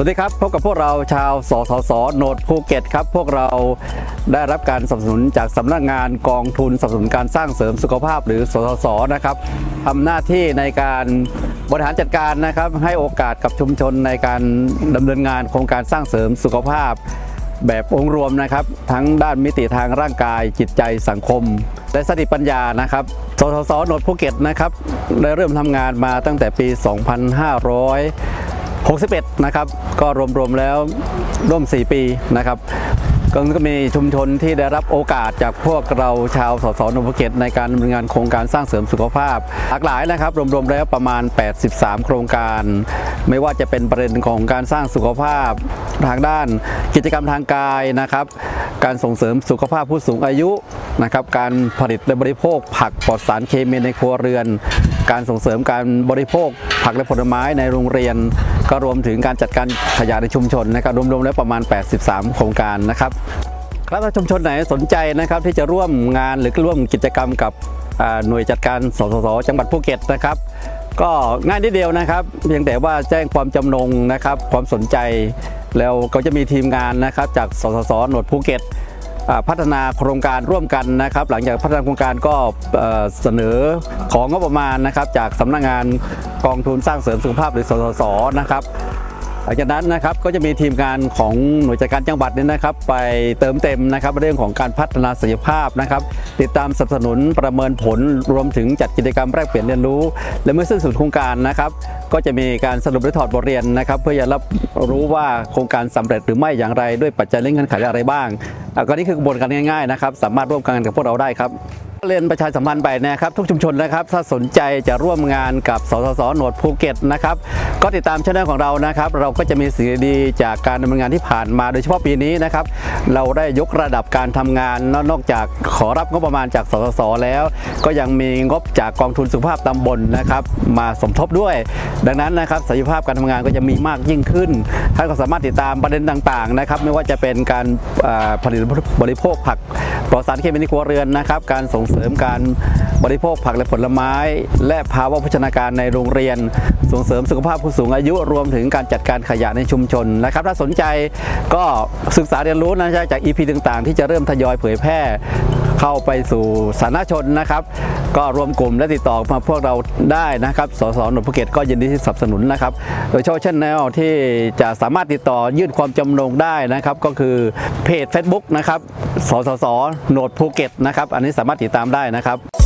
สวัสดีครับ พบกับพวกเราชาวสสสโนดภูเก็ตครับ พวกเราได้รับการสนับสนุนจากสำนักงานกองทุนสนับสนุนการสร้างเสริมสุขภาพหรือสสสนะครับทำหน้าที่ในการบริหารจัดการนะครับ ให้โอกาสกับชุมชนในการดำเนินงานโครงการสร้างเสริมสุขภาพ แบบองค์รวมนะครับ ทั้งด้านมิติทางร่างกายจิตใจสังคม และสติปัญญานะครับสสสโนดภูเก็ตนะครับได้เริ่มทำงานมาตั้งแต่ปี 2500 61 นะครับ ก็รวมๆแล้วร่วม 4 ปีนะครับก็มีชุมชนที่ได้รับโอกาสจากพวกเราชาวสสนภูเกตในการดำเนินงานโครงการสร้างเสริมสุขภาพ หลากหลายนะครับ รวมๆแล้วประมาณ 83 โครงการ ไม่ว่าจะเป็นประเด็นของการสร้างสุขภาพทางด้าน กิจกรรมทางกายนะครับ การส่งเสริมสุขภาพผู้สูงอายุนะครับ การผลิตและบริโภคผักปลอดสารเคมีในครัวเรือน การส่งเสริมการบริโภค ผักและผลไม้ในโรงเรียน ก็รวมถึงการจัดการขยะในชุมชนนะครับรวมๆแล้วประมาณ 83 โครงการนะครับครับถ้าชุมชนไหนสนใจนะครับที่จะร่วมงานหรือร่วมกิจกรรมกับหน่วยจัดการสสสจังหวัดภูเก็ตนะครับ ก็ง่ายนิดเดียวนะครับ เพียงแต่ว่าแจ้งความจำนงนะครับ ความสนใจ แล้วก็จะมีทีมงานนะครับจากสสสหนวดภูเก็ต พัฒนาโครงการร่วมกันนะครับ หลังจากพัฒนาโครงการก็เสนอของงบประมาณนะครับ จากสำนักงานกองทุนสร้างเสริมสุขภาพหรือสสสนะครับหลังจากนั้นนะครับก็จะมีทีมงานของหน่วยจัดการจังหวัดเนี่ยนะครับ ไปเติมเต็มนะครับเรื่องของการพัฒนาศักยภาพนะครับ ติดตามสนับสนุนประเมินผลรวมถึงจัดกิจกรรมแลกเปลี่ยนเรียนรู้ และเมื่อสิ้นสุดโครงการนะครับ ก็จะมีการสรุปและถอดบทเรียนนะครับ เพื่อจะรับรู้ว่าโครงการสำเร็จหรือไม่อย่างไรด้วยปัจจัยและเงื่อนไขอะไรบ้าง ก็นี่คือกระบวนการง่ายๆนะครับ สามารถร่วมกันกับพวกเราได้ครับ เรียนประชาสัมพันธ์ไปนะครับทุกชุมชนนะครับ ถ้าสนใจจะร่วมงานกับสสสหนวดภูเก็ตนะครับก็ติดตามช่องของเรานะครับ เราก็จะมีสิ่งดีจากการดำเนินงานที่ผ่านมาโดยเฉพาะปีนี้นะครับ เราได้ยกระดับการทำงานนอกจากขอรับงบประมาณจากสสสแล้ว ก็ยังมีงบจากกองทุนสุขภาพตำบลนะครับ มาสมทบด้วย ดังนั้นนะครับศักยภาพการทำงานก็จะมีมากยิ่งขึ้นท่านก็สามารถติดตามประเด็นต่างๆนะครับ ไม่ว่าจะเป็นการอ่าผลิตบริโภคผักปลอดสารเคมีในครัวเรือนนะครับ การส่งเสริมการบริโภคผักและผลไม้ และภาวะโภชนาการในโรงเรียน ส่งเสริมสุขภาพผู้สูงอายุรวมถึงการจัดการขยะในชุมชนนะครับ ถ้าสนใจก็ศึกษาเรียนรู้นะจาก EP ต่างๆ ที่จะเริ่มทยอยเผยแพร่ เข้าไปสู่สาธารณชนนะครับ ก็รวมกลุ่มและติดต่อมาพวกเราได้นะครับสสหนุนภูเก็ตก็ยินดีที่สนับสนุนนะครับ โดยเฉพาะช่นแนลที่จะสามารถติดต่อยื่นความจำนงได้นะครับ ก็คือเพจ Facebook นะครับสสสโหนดภูเก็ตนะครับ อันนี้สามารถติดตามได้นะครับ